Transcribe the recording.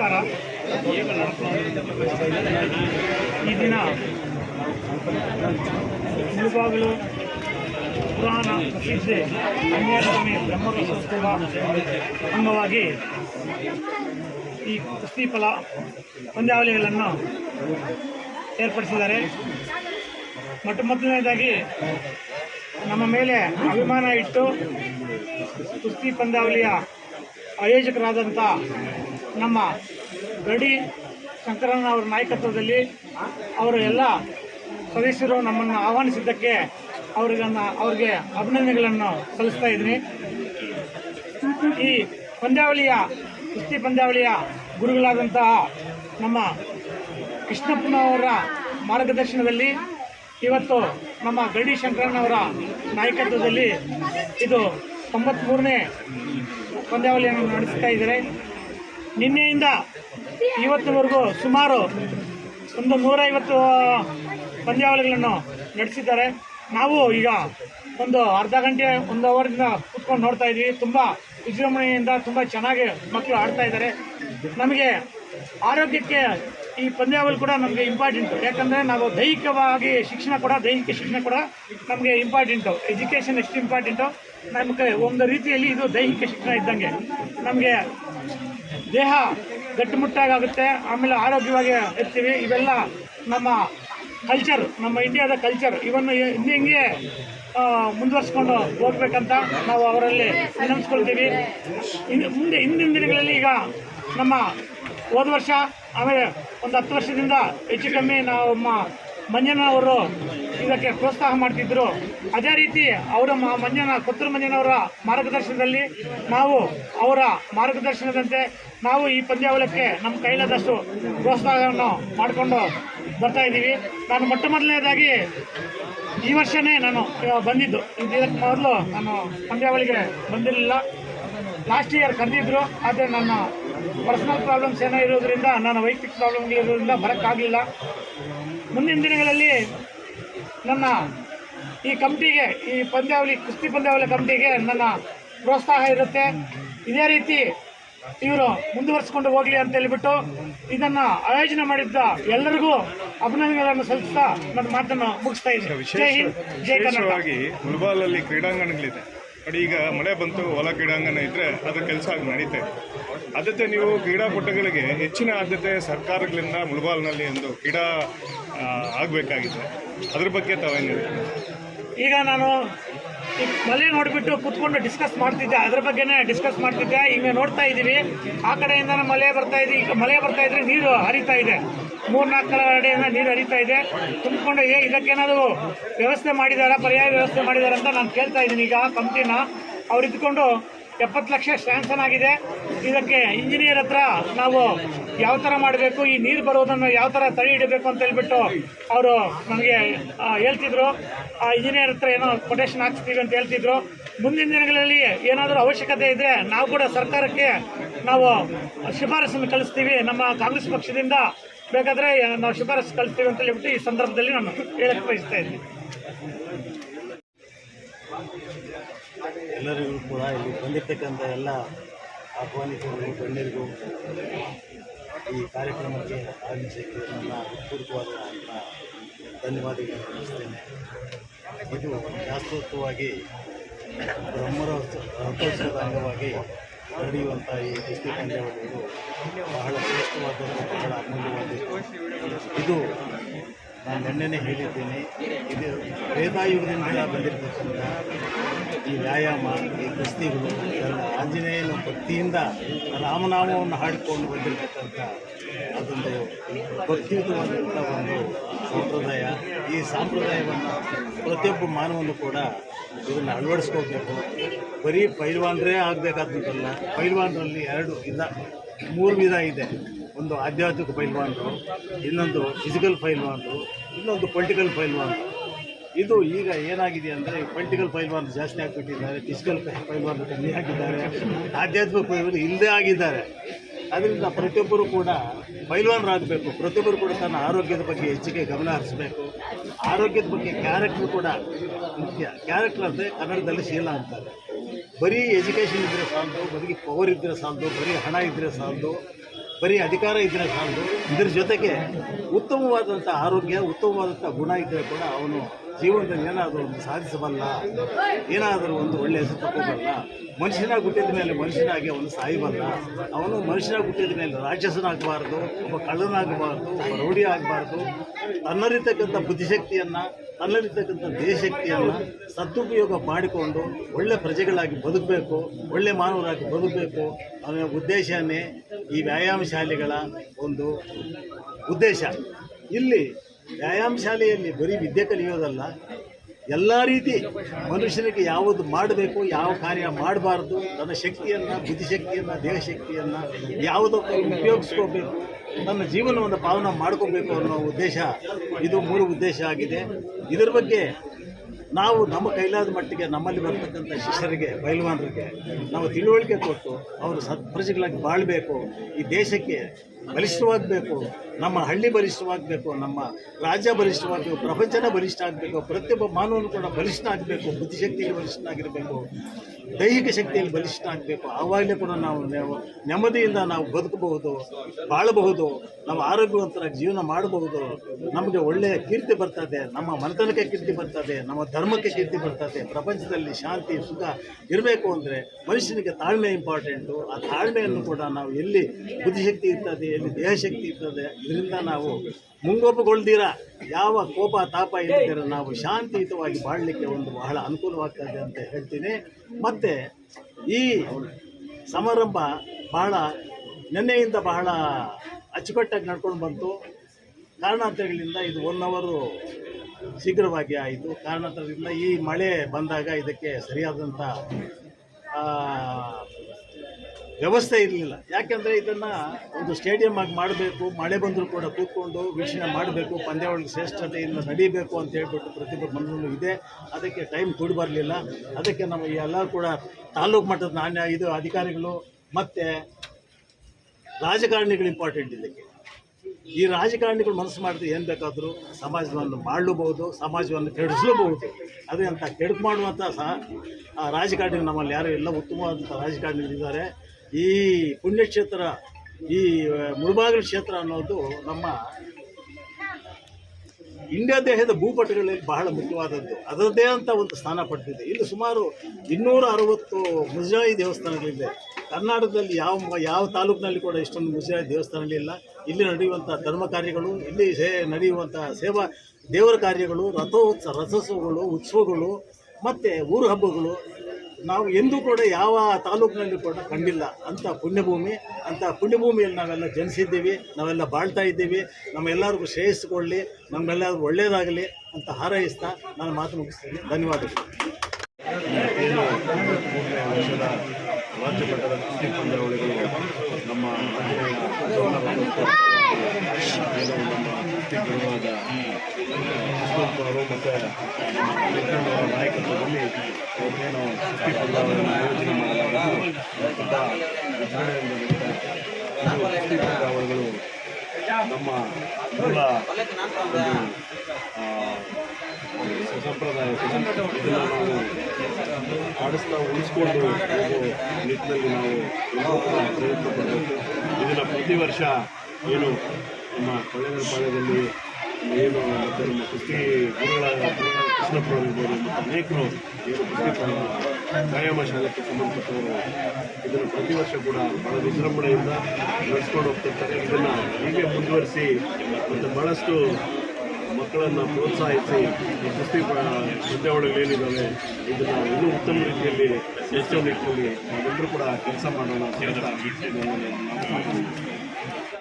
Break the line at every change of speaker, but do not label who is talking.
ನಮಸ್ಕಾರ. ಈ ದಿನ ಮುಳುಬಾಗಿಲು ಪುರಾಣ ಪ್ರಸಿದ್ಧ ಕನ್ಯಾಸ್ವಾಮಿ ಬ್ರಹ್ಮರಸೋತ್ಸವ ಅಂಗವಾಗಿ ಈ ಕುಸ್ತಿ ಫಲ ಪಂದ್ಯಾವಳಿಗಳನ್ನು ಏರ್ಪಡಿಸಿದ್ದಾರೆ. ಮೊಟ್ಟ ಮೊದಲನೇದಾಗಿ ನಮ್ಮ ಮೇಲೆ ಅಭಿಮಾನ ಇಟ್ಟು ಕುಸ್ತಿ ಪಂದ್ಯಾವಳಿಯ ಆಯೋಜಕರಾದಂಥ ನಮ್ಮ ಗಡಿ ಶಂಕರಣ್ಣ ಅವರ ನಾಯಕತ್ವದಲ್ಲಿ ಅವರು ಎಲ್ಲ ಸದಸ್ಯರು ನಮ್ಮನ್ನು ಆಹ್ವಾನಿಸಿದ್ದಕ್ಕೆ ಅವರಿಗನ್ನ ಅವ್ರಿಗೆ ಅಭಿನಂದನೆಗಳನ್ನು ಸಲ್ಲಿಸ್ತಾ ಇದ್ದೀನಿ. ಈ ಪಂದ್ಯಾವಳಿಯ, ಕುಸ್ತಿ ಪಂದ್ಯಾವಳಿಯ ಗುರುಗಳಾದಂತಹ ನಮ್ಮ ಕೃಷ್ಣಪ್ಪನವರ ಮಾರ್ಗದರ್ಶನದಲ್ಲಿ ಇವತ್ತು ನಮ್ಮ ಗಡಿ ಶಂಕರಣ್ಣವರ ನಾಯಕತ್ವದಲ್ಲಿ ಇದು ತೊಂಬತ್ತ್ಮೂರನೇ ಪಂದ್ಯಾವಳಿಯನ್ನು ನಡೆಸ್ತಾ ಇದ್ದಾರೆ. ನಿನ್ನೆಯಿಂದ ಇವತ್ತಿನವರೆಗೂ ಸುಮಾರು ಒಂದು ನೂರೈವತ್ತು ಪಂದ್ಯಾವಳಿಗಳನ್ನು ನಡೆಸಿದ್ದಾರೆ. ನಾವು ಈಗ ಒಂದು ಅರ್ಧ ಗಂಟೆ, ಒಂದು ಅವರಿಂದ ಕೂತ್ಕೊಂಡು ನೋಡ್ತಾ ಇದ್ವಿ. ತುಂಬ ವಿಜೃಂಭಣೆಯಿಂದ ತುಂಬ ಚೆನ್ನಾಗಿ ಮಕ್ಕಳು ಆಡ್ತಾ ಇದ್ದಾರೆ. ನಮಗೆ ಆರೋಗ್ಯಕ್ಕೆ ಈ ಪಂದ್ಯಾವಳಿ ಕೂಡ ನಮಗೆ ಇಂಪಾರ್ಟೆಂಟು ಯಾಕಂದರೆ ನಾವು ದೈಹಿಕವಾಗಿ ಶಿಕ್ಷಣ ಕೂಡ, ದೈಹಿಕ ಶಿಕ್ಷಣ ಕೂಡ ನಮಗೆ ಇಂಪಾರ್ಟೆಂಟು ಎಜುಕೇಷನ್ ಎಷ್ಟು ಇಂಪಾರ್ಟೆಂಟು ನಮಗೆ ಒಂದು ರೀತಿಯಲ್ಲಿ ಇದು ದೈಹಿಕ ಶಿಕ್ಷಣ ಇದ್ದಂಗೆ. ನಮಗೆ ದೇಹ ಗಟ್ಟಿಮುಟ್ಟಾಗುತ್ತೆ ಆಮೇಲೆ ಆರೋಗ್ಯವಾಗಿ ಇರ್ತೀವಿ. ಇವೆಲ್ಲ ನಮ್ಮ ಕಲ್ಚರ್ ನಮ್ಮ ಇಂಡಿಯಾದ ಕಲ್ಚರ್ ಇವನ್ನು ಹಿಂಗೆ ಮುಂದುವರಿಸ್ಕೊಂಡು ಹೋಗ್ಬೇಕಂತ ನಾವು ಅವರಲ್ಲಿ ವಿನಂತಿಸ್ಕೊಳ್ತೀವಿ. ಇನ್ನು ಮುಂದೆ, ಹಿಂದಿನ ದಿನಗಳಲ್ಲಿ ಈಗ ನಮ್ಮ ಹೋದ ವರ್ಷ, ಆಮೇಲೆ ಒಂದು ಹತ್ತು ವರ್ಷದಿಂದ ಹೆಚ್ಚು ಕಮ್ಮಿ ನಾವು ಮಂಜನ ಮಂಜಣ್ಣ ಅವರು ಇದಕ್ಕೆ ಪ್ರೋತ್ಸಾಹ ಮಾಡ್ತಿದ್ರು. ಅದೇ ರೀತಿ ಅವರ ಮಂಜನ ಕೊತ್ತೂರು ಮಂಜನವರ ಮಾರ್ಗದರ್ಶನದಲ್ಲಿ ನಾವು ಅವರ ಮಾರ್ಗದರ್ಶನದಂತೆ ನಾವು ಈ ಪಂದ್ಯಾವಳಿಗೆ ನಮ್ಮ ಕೈಲಾದಷ್ಟು ಪ್ರೋತ್ಸಾಹವನ್ನು ಮಾಡಿಕೊಂಡು ಬರ್ತಾ ಇದ್ದೀವಿ. ನಾನು ಮೊಟ್ಟ ಮೊದಲನೇದಾಗಿ ಈ ವರ್ಷನೇ ನಾನು ಬಂದಿದ್ದು. ಇದಕ್ಕೆ ಮೊದಲು ನಾನು ಪಂದ್ಯಾವಳಿಗೆ ಬಂದಿರಲಿಲ್ಲ. ಲಾಸ್ಟ್ ಇಯರ್ ಕರೆದಿದ್ರು, ಆದರೆ ನನ್ನ ಪರ್ಸನಲ್ ಪ್ರಾಬ್ಲಮ್ಸ್ ಏನೋ ಇರೋದ್ರಿಂದ, ನನ್ನ ವೈಯಕ್ತಿಕ ಪ್ರಾಬ್ಲಮ್ಗಳಿರೋದ್ರಿಂದ ಬರೋಕ್ಕಾಗಲಿಲ್ಲ. ಮುಂದಿನ ದಿನಗಳಲ್ಲಿ ನನ್ನ ಈ ಕಮಿಟಿಗೆ ಈ ಪಂದ್ಯಾವಳಿ ಕುಸ್ತಿ ಪಂದ್ಯಾವಳಿ ಕಮಿಟಿಗೆ ನನ್ನ ಪ್ರೋತ್ಸಾಹ ಇರುತ್ತೆ. ಇದೇ ರೀತಿ ಇವರು ಮುಂದುವರಿಸ್ಕೊಂಡು ಹೋಗಲಿ ಅಂತ ಹೇಳಿಬಿಟ್ಟು ಇದನ್ನು ಆಯೋಜನೆ ಮಾಡಿದ್ದ ಎಲ್ಲರಿಗೂ ಅಭಿನಂದನೆಗಳನ್ನು ಸಲ್ಲಿಸ್ತಾ ನನ್ನ ಮಾತನ್ನು ಮುಗಿಸ್ತಾ ಇದ್ದೀನಿ. ಜೈ ಹಿಂದ್ ಜೈ
ಕ್ರೀಡಾಂಗಣಗಳಿದೆ. ಬಟ್ ಈಗ ಮಳೆ ಬಂತು ಹೊಲ ಕ್ರೀಡಾಂಗಣ ಇದ್ರೆ ಅದು ಕೆಲಸ ಆಗಿ ಇದೆ. ಅದಕ್ಕೆ ನೀವು ಕ್ರೀಡಾಪಟುಗಳಿಗೆ ಹೆಚ್ಚಿನ ಆದ್ಯತೆ ಸರ್ಕಾರಗಳಿಂದ ಮುಲ್ಬಾಲ್ನಲ್ಲಿ ಒಂದು ಕ್ರೀಡಾ ಆಗ್ಬೇಕಾಗಿದೆ. ಅದ್ರ ಬಗ್ಗೆ ತಾವೇನು
ಈಗ ನಾನು ಮಳೆ ನೋಡಿಬಿಟ್ಟು ಕೂತ್ಕೊಂಡು ಡಿಸ್ಕಸ್ ಮಾಡ್ತಿದ್ದೆ. ಅದ್ರ ಬಗ್ಗೆನೇ ಡಿಸ್ಕಸ್ ಮಾಡ್ತಿದ್ದೆ. ಈಗ ನೋಡ್ತಾ ಇದ್ದೀವಿ. ಆ ಕಡೆಯಿಂದ ಮಳೆ ಬರ್ತಾ ಇದೆ ಈಗ ಮಳೆ ಬರ್ತಾ ಇದ್ರೆ ನೀರು ಹರಿತಾ ಇದೆ. ಮೂರ್ನಾಲ್ಕು ಕಡೆಯಿಂದ ನೀರು ಹರಿತಾ ಇದೆ. ತುಂಬಿಕೊಂಡು ಇದಕ್ಕೇನಾದರೂ ವ್ಯವಸ್ಥೆ ಮಾಡಿದಾರ? ಪರ್ಯಾಯ ವ್ಯವಸ್ಥೆ ಮಾಡಿದಾರ? ಅಂತ ನಾನು ಕೇಳ್ತಾ ಇದ್ದೀನಿ. ಈಗ ಕಂಪ್ನಿನ ಅವ್ರು ಇದ್ಕೊಂಡು ಎಪ್ಪತ್ತು ಲಕ್ಷ ಸ್ಯಾಂಕ್ಷನ್ ಆಗಿದೆ. ಇದಕ್ಕೆ ಇಂಜಿನಿಯರ್ ಹತ್ರ ನಾವು ಯಾವ ಥರ ಮಾಡಬೇಕು, ಈ ನೀರು ಬರೋದನ್ನು ಯಾವ ಥರ ತಡೆ ಹಿಡಬೇಕು ಅಂತ ಹೇಳ್ಬಿಟ್ಟು ಅವರು ನಮಗೆ ಹೇಳ್ತಿದ್ರು. ಆ ಇಂಜಿನಿಯರ್ ಹತ್ರ ಏನೋ ಕೊಟೇಶನ್ ಹಾಕ್ಸ್ತೀವಿ ಅಂತ ಹೇಳ್ತಿದ್ರು. ಮುಂದಿನ ದಿನಗಳಲ್ಲಿ ಏನಾದರೂ ಅವಶ್ಯಕತೆ ಇದ್ದರೆ ನಾವು ಕೂಡ ಸರ್ಕಾರಕ್ಕೆ ನಾವು ಶಿಫಾರಸನ್ನು ಕಳಿಸ್ತೀವಿ. ನಮ್ಮ ಕಾಂಗ್ರೆಸ್ ಪಕ್ಷದಿಂದ ಬೇಕಾದರೆ ನಾವು ಶಿಫಾರಸು ಕಳಿಸ್ತೀವಿ ಅಂತ ಹೇಳ್ಬಿಟ್ಟು ಈ ಸಂದರ್ಭದಲ್ಲಿ ನಾನು ಹೇಳಕ್ಕೆ ಬಯಸ್ತಾ ಇದ್ದೀನಿ.
ಎಲ್ಲರಿಗೂ ಕೂಡ ಇಲ್ಲಿ ಬಂದಿರತಕ್ಕಂಥ ಎಲ್ಲ ಆಹ್ವಾನಿಸಿದ ಗಣ್ಯರಿಗೂ ಈ ಕಾರ್ಯಕ್ರಮಕ್ಕೆ ಆಗಮಿಸಿದ್ದು ನನ್ನ ಹೃತ್ಪೂರ್ವಕವಾದ ನನ್ನ ಧನ್ಯವಾದಗಳನ್ನು ತಿಳಿಸ್ತೇನೆ. ಇದು ಶಾಸ್ತ್ರೋಕ್ತವಾಗಿ ಬ್ರಹ್ಮರ ರಥೋತ್ಸವದ ಅಂಗವಾಗಿ ನಡೆಯುವಂಥ ಈ ಕುಸ್ತಿ ಪಂದ್ಯಾವಳಿಗಳು ಬಹಳ ಶ್ರೇಷ್ಠವಾದದ್ದು ಬಹಳ ಅಮೂಲ್ಯವಾದದ್ದು ಇದು ನಾನು ನಿನ್ನೆ ಹೇಳಿದ್ದೇನೆ. ಇದು ವೇದಾಯುಗದಿಂದ ಬಂದಿರತಕ್ಕಂಥ ಈ ವ್ಯಾಯಾಮ, ಈ ಕುಸ್ತಿಗಳು, ಆಂಜನೇಯನ ಭಕ್ತಿಯಿಂದ ರಾಮನಾಮವನ್ನು ಹಾಡಿಕೊಂಡು ಬಂದಿರತಕ್ಕಂಥ ಅದೊಂದು ಭಕ್ತಿಯುತವಾದಂಥ ಒಂದು ಸಂಪ್ರದಾಯ. ಈ ಸಂಪ್ರದಾಯವನ್ನು ಪ್ರತಿಯೊಬ್ಬ ಮಾನವನು ಕೂಡ ಇದನ್ನು ಅಳವಡಿಸ್ಕೋಬೇಕು ಬರೀ ಪೈಲ್ವಾನ್ರೇ ಆಗಬೇಕಾದಂತಲ್ಲ, ಪೈಲ್ವಾನ್ರಲ್ಲಿ ಎರಡು ಇಲ್ಲ ಮೂರು ವಿಧ ಇದೆ. ಒಂದು ಆಧ್ಯಾತ್ಮಿಕ ಪೈಲ್ವಾನ್ರು, ಇನ್ನೊಂದು ಫಿಸಿಕಲ್ ಪೈಲ್ವಾನ್ರು, ಇನ್ನೊಂದು ಪೊಲಿಟಿಕಲ್ ಪೈಲ್ವಾನ್ರು. ಇದು ಈಗ ಏನಾಗಿದೆ ಅಂದರೆ ಪೊಲಿಟಿಕಲ್ ಫೈಲ್ವಾನ್ ಜಾಸ್ತಿ ಆಗಿಬಿಟ್ಟಿದ್ದಾರೆ ಫಿಸಿಕಲ್ ಪೈಲ್ವಾನ್ ಕಮ್ಮಿ ಆಗಿದ್ದಾರೆ ಆಧ್ಯಾತ್ಮಿಕ ಇಲ್ಲದೇ ಆಗಿದ್ದಾರೆ. ಅದರಿಂದ ಪ್ರತಿಯೊಬ್ಬರು ಕೂಡ ಪೈಲ್ವಾನರಾಗಬೇಕು ಪ್ರತಿಯೊಬ್ಬರು ಕೂಡ ತನ್ನ ಆರೋಗ್ಯದ ಬಗ್ಗೆ ಹೆಚ್ಚಿಗೆ ಗಮನ ಹರಿಸಬೇಕು. ಆರೋಗ್ಯದ ಬಗ್ಗೆ ಕ್ಯಾರೆಕ್ಟರ್ ಕೂಡ ಮುಖ್ಯ. ಕ್ಯಾರೆಕ್ಟರ್ ಅಂದರೆ ಕನ್ನಡದಲ್ಲಿ ಶೀಲ ಅಂತಾರೆ. ಬರೀ ಎಜುಕೇಷನ್ ಇದ್ದರೆ ಸಾಲದು, ಬರೀ ಪವರ್ ಇದ್ದರೆ ಸಾಲದು, ಬರೀ ಹಣ ಇದ್ದರೆ ಸಾಲದು, ಬರೀ ಅಧಿಕಾರ ಇದ್ದರೆ ಸಾಲದು. ಇದ್ರ ಜೊತೆಗೆ ಉತ್ತಮವಾದಂಥ ಆರೋಗ್ಯ, ಉತ್ತಮವಾದಂಥ ಗುಣ ಇದ್ದರೆ ಕೂಡ ಅವನು ಜೀವನದಲ್ಲಿ ಏನಾದರೂ ಒಂದು ಸಾಧಿಸಬಲ್ಲ, ಏನಾದರೂ ಒಂದು ಒಳ್ಳೆಯ ಹೆಸರು ತಗೋಬಲ್ಲ ಮನುಷ್ಯನಾಗಿ ಹುಟ್ಟಿದ ಮೇಲೆ ಮನುಷ್ಯನಾಗಿ ಅವನು ಸಾಯಿಬಲ್ಲ, ಅವನು ಮನುಷ್ಯನಾಗಿ ಹುಟ್ಟಿದ ಮೇಲೆ ರಾಕ್ಷಸನಾಗಬಾರ್ದು, ಒಬ್ಬ ಕಳ್ಳನಾಗಬಾರ್ದು, ಒಬ್ಬ ರೌಡಿ ಆಗಬಾರ್ದು ತನ್ನರಿತಕ್ಕಂಥ ಬುದ್ಧಿಶಕ್ತಿಯನ್ನು ತನ್ನರಿತಕ್ಕಂಥ ದೇಶಶಕ್ತಿಯನ್ನು ಸದುಪಯೋಗ ಮಾಡಿಕೊಂಡು ಒಳ್ಳೆ ಪ್ರಜೆಗಳಾಗಿ ಬದುಕಬೇಕು, ಒಳ್ಳೆ ಮಾನವರಾಗಿ ಬದುಕಬೇಕು ಅನ್ನೋ ಉದ್ದೇಶನೇ ಈ ವ್ಯಾಯಾಮ ಶಾಲೆಗಳ ಒಂದು ಉದ್ದೇಶ. ಇಲ್ಲಿ ವ್ಯಾಯಾಮ ಶಾಲೆಯಲ್ಲಿ ಬರೀ ವಿದ್ಯೆ ಕಲಿಯೋದಲ್ಲ, ಎಲ್ಲ ರೀತಿ ಮನುಷ್ಯನಿಗೆ ಯಾವುದು ಮಾಡಬೇಕು, ಯಾವ ಕಾರ್ಯ ಮಾಡಬಾರ್ದು, ತನ್ನ ಶಕ್ತಿಯನ್ನು ಬುದ್ಧಿಶಕ್ತಿಯನ್ನು ದೇಹಶಕ್ತಿಯನ್ನು ಯಾವುದಕ್ಕೆ ಉಪಯೋಗಿಸ್ಕೋಬೇಕು, ತನ್ನ ಜೀವನವನ್ನು ಪಾವನ ಮಾಡ್ಕೋಬೇಕು ಅನ್ನೋ ಉದ್ದೇಶ, ಇದು ಮೂರು ಉದ್ದೇಶ ಆಗಿದೆ. ಇದರ ಬಗ್ಗೆ ನಾವು ನಮ್ಮ ಕೈಲಾದ ಮಟ್ಟಿಗೆ ನಮ್ಮಲ್ಲಿ ಬರ್ತಕ್ಕಂಥ ಶಿಷ್ಯರಿಗೆ, ಬಯಲುವಾನರಿಗೆ ನಾವು ತಿಳುವಳಿಕೆ ಕೊಟ್ಟು, ಅವರು ಸತ್ಪ್ರಜೆಗಳಾಗಿ ಬಾಳಬೇಕು. ಈ ದೇಶಕ್ಕೆ ಬಲಿಷ್ಠವಾಗಬೇಕು, ನಮ್ಮ ಹಳ್ಳಿ ಬಲಿಷ್ಠವಾಗಬೇಕು, ನಮ್ಮ ರಾಜ್ಯ ಬಲಿಷ್ಠವಾಗಬೇಕು, ಪ್ರಪಂಚನ ಬಲಿಷ್ಠ ಆಗಬೇಕು, ಪ್ರತಿಯೊಬ್ಬ ಮಾನವನು ಕೂಡ ಬಲಿಷ್ಠ ಆಗಬೇಕು, ಬುದ್ಧಿಶಕ್ತಿಯಲ್ಲಿ ಬಲಿಷ್ಠನಾಗಿರಬೇಕು ದೈಹಿಕ ಶಕ್ತಿಯಲ್ಲಿ ಬಲಿಷ್ಠ ಆಗಬೇಕು. ಆವಾಗಲೇ ಕೂಡ ನಾವು ನೆಮ್ಮದಿಯಿಂದ ನಾವು ಬದುಕಬಹುದು, ಬಾಳಬಹುದು ನಾವು ಆರೋಗ್ಯವಂತರಾಗಿ ಜೀವನ ಮಾಡಬಹುದು. ನಮಗೆ ಒಳ್ಳೆಯ ಕೀರ್ತಿ ಬರ್ತದೆ, ನಮ್ಮ ಮನೆತನಕ್ಕೆ ಕೀರ್ತಿ ಬರ್ತದೆ, ನಮ್ಮ ಧರ್ಮಕ್ಕೆ ಕೀರ್ತಿ ಬರ್ತದೆ, ಪ್ರಪಂಚದಲ್ಲಿ ಶಾಂತಿ, ಸುಖ ಇರಬೇಕು ಅಂದರೆ ಮನುಷ್ಯನಿಗೆ ತಾಳ್ಮೆ ಇಂಪಾರ್ಟೆಂಟು ಆ ತಾಳ್ಮೆಯನ್ನು ಕೂಡ ನಾವು ಎಲ್ಲಿ ಬುದ್ಧಿಶಕ್ತಿ ಇರ್ತದೆ ಎಲ್ಲಿ ದೇಹಶಕ್ತಿ ಇರ್ತದೆ, ಇದರಿಂದ ನಾವು ಮುಂಗೋಪಗೊಳ್ದಿರ ಯಾವ ಕೋಪ ತಾಪ ಇಲ್ಲದಿರ ನಾವು ಶಾಂತಿಯುತವಾಗಿ ಬಾಳಲಿಕ್ಕೆ ಒಂದು ಬಹಳ ಅನುಕೂಲವಾಗ್ತದೆ ಅಂತ ಹೇಳ್ತೀನಿ. ಮತ್ತು ಈ ಸಮಾರಂಭ ಬಹಳ ನಿನ್ನೆಯಿಂದ ಬಹಳ ಅಚ್ಚುಕಟ್ಟಾಗಿ ನಡ್ಕೊಂಡು ಬಂತು. ಕಾರಣಾಂತರಗಳಿಂದ ಇದು ಒನ್ ಅವರು ಶೀಘ್ರವಾಗಿ ಆಯಿತು. ಕಾರಣಾಂತರದಿಂದ ಈ ಮಳೆ ಬಂದಾಗ ಇದಕ್ಕೆ ಸರಿಯಾದಂಥ ವ್ಯವಸ್ಥೆ ಇರಲಿಲ್ಲ. ಯಾಕೆಂದರೆ ಇದನ್ನು ಒಂದು ಸ್ಟೇಡಿಯಂ ಆಗಿ ಮಾಡಬೇಕು, ಮಳೆ ಬಂದರೂ ಕೂಡ ಕೂತ್ಕೊಂಡು ವೀಕ್ಷಣೆ ಮಾಡಬೇಕು ಪಂದ್ಯಾವಳಿ ಶ್ರೇಷ್ಠತೆಯಿಂದ ನಡೀಬೇಕು ಅಂತ ಹೇಳ್ಬಿಟ್ಟು ಪ್ರತಿಭೆ ಮನಸ್ಸಲ್ಲೂ ಇದೆ. ಅದಕ್ಕೆ ಟೈಮ್ ಕೂಡ ಬರಲಿಲ್ಲ. ಅದಕ್ಕೆ ನಮ್ಮ ಎಲ್ಲ ಕೂಡ ತಾಲೂಕು ಮಟ್ಟದ ನಾಣ್ಯ, ಇದು ಅಧಿಕಾರಿಗಳು ಮತ್ತು ರಾಜಕಾರಣಿಗಳು ಇಂಪಾರ್ಟೆಂಟ್ ಇದಕ್ಕೆ. ಈ ರಾಜಕಾರಣಿಗಳು ಮನಸ್ಸು ಮಾಡಿದ್ರೆ ಏನು ಬೇಕಾದರೂ ಸಮಾಜವನ್ನು ಮಾಡಲೂಬಹುದು ಸಮಾಜವನ್ನು ಕೆಡಿಸಲೂಬಹುದು ಅದೇ ಅಂತ ಕೆಡಕು ಮಾಡುವಂಥ ಸಹ ರಾಜಕಾರಣಿಗಳು ನಮ್ಮಲ್ಲಿ ಯಾರು ಇಲ್ಲ ಉತ್ತಮವಾದಂಥ ರಾಜಕಾರಣಿಗಳಿದ್ದಾರೆ. ಈ ಪುಣ್ಯಕ್ಷೇತ್ರ, ಈ ಮುಳುಬಾಗಿಲು ಕ್ಷೇತ್ರ ಅನ್ನೋದು ನಮ್ಮ ಇಂಡಿಯಾ ದೇಹದ ಭೂಪಟಗಳಲ್ಲಿ ಬಹಳ ಮುಖ್ಯವಾದದ್ದು. ಅದರದ್ದೇ ಅಂತ ಒಂದು ಸ್ಥಾನ ಪಡೆದಿದೆ. ಇಲ್ಲಿ ಸುಮಾರು ಇನ್ನೂರ ಅರವತ್ತು ಮುಜರಾಯಿ ದೇವಸ್ಥಾನಗಳಿದೆ. ಕರ್ನಾಟಕದಲ್ಲಿ ಯಾವ ಯಾವ ತಾಲೂಕಿನಲ್ಲಿ ಕೂಡ ಇಷ್ಟೊಂದು ಮುಜರಾಯಿ ದೇವಸ್ಥಾನಗಳಿಲ್ಲ ಇಲ್ಲಿ. ನಡೆಯುವಂಥ ಧರ್ಮ ಕಾರ್ಯಗಳು, ಇಲ್ಲಿ ಸೇ, ನಡೆಯುವಂಥ ಸೇವಾ, ದೇವರ ಕಾರ್ಯಗಳು ರಥೋತ್ಸವ ರಥೋತ್ಸವಗಳು, ಉತ್ಸವಗಳು, ಮತ್ತು ಊರು ಹಬ್ಬಗಳು ನಾವು ಎಂದೂ ಕೂಡ ಯಾವ ತಾಲೂಕಿನಲ್ಲಿ ಕೂಡ ಕಂಡಿಲ್ಲ. ಅಂಥ ಪುಣ್ಯಭೂಮಿ, ಅಂಥ ಪುಣ್ಯಭೂಮಿಯಲ್ಲಿ ನಾವೆಲ್ಲ ಜನಿಸಿದ್ದೀವಿ, ನಾವೆಲ್ಲ ಬಾಳ್ತಾ ಇದ್ದೀವಿ. ನಮ್ಮೆಲ್ಲರಿಗೂ ಶ್ರೇಯಸ್ಕೊಳ್ಳಿ ನಮ್ಮೆಲ್ಲರಿಗೂ ಒಳ್ಳೆಯದಾಗಲಿ ಅಂತ ಹಾರೈಸ್ತಾ ನಾನು ಮಾತು ಮುಗಿಸ್ತೀನಿ. ಧನ್ಯವಾದಗಳು.
ರಾಜ್ಯ ಪಂದ್ಯಾವಳಿಗಳು ನಮ್ಮ ಏನು ನಮ್ಮ ಗುರುವಾದ ಅವರು ಮತ್ತು ಅವರ ನಾಯಕತ್ವದಲ್ಲಿ ಏನು ಶಕ್ತಿ ಪಂದ್ಯಾವಳಿಯನ್ನು ಆಯೋಜನೆ ಕುಸ್ತಿ ಪಂದ್ಯಾವಳಿಗಳು ನಮ್ಮ ಸಂಪ್ರದಾಯ ಇದನ್ನು ನಾವು ಆಡಿಸ್ತಾ ಉಳಿಸ್ಕೊಂಡು ನಿಟ್ಟಿನಲ್ಲಿ ನಾವು ಪ್ರಯತ್ನ ಪಡಬೇಕು ಇದನ್ನು ಪ್ರತಿ ವರ್ಷ ಏನು ನಮ್ಮ ಕೊಳ್ಳೇಗಾಲಪಾಳ್ಯದಲ್ಲಿ ಏನು ಮತ್ತು ನಮ್ಮ ಕುಸ್ತಿ ಗುರುಗಳ ಕೃಷ್ಣಪ್ಪ ಇರ್ಬೋದು ಮತ್ತು ಅನೇಕರು ಏನು ವ್ಯಾಯಾಮ ಶಾಲೆಗೆ ಸಂಬಂಧಪಟ್ಟವರು ಇದನ್ನು ಪ್ರತಿ ವರ್ಷ ಕೂಡ ಬಹಳ ವಿಜೃಂಭಣೆಯಿಂದ ನಡೆಸ್ಕೊಂಡು ಹೋಗ್ತಿರ್ತಾರೆ. ಇದನ್ನು ಹೀಗೆ ಮುಂದುವರಿಸಿ ಮತ್ತು ಭಾಳಷ್ಟು ಮಕ್ಕಳನ್ನು ಪ್ರೋತ್ಸಾಹಿಸಿ ಈ ಕುಸ್ತಿ ಪಂದ್ಯಾವಳಿಗಳೇನಿದ್ದಾವೆ ಇದನ್ನು ಇನ್ನೂ ಉತ್ತಮ ರೀತಿಯಲ್ಲಿ ಹೆಚ್ಚು ನಿಟ್ಟಿನಲ್ಲಿ ನಾವೆಲ್ಲರೂ ಕೂಡ ಕೆಲಸ ಮಾಡೋಣ ಅಂತ ಹೇಳ್ತಾ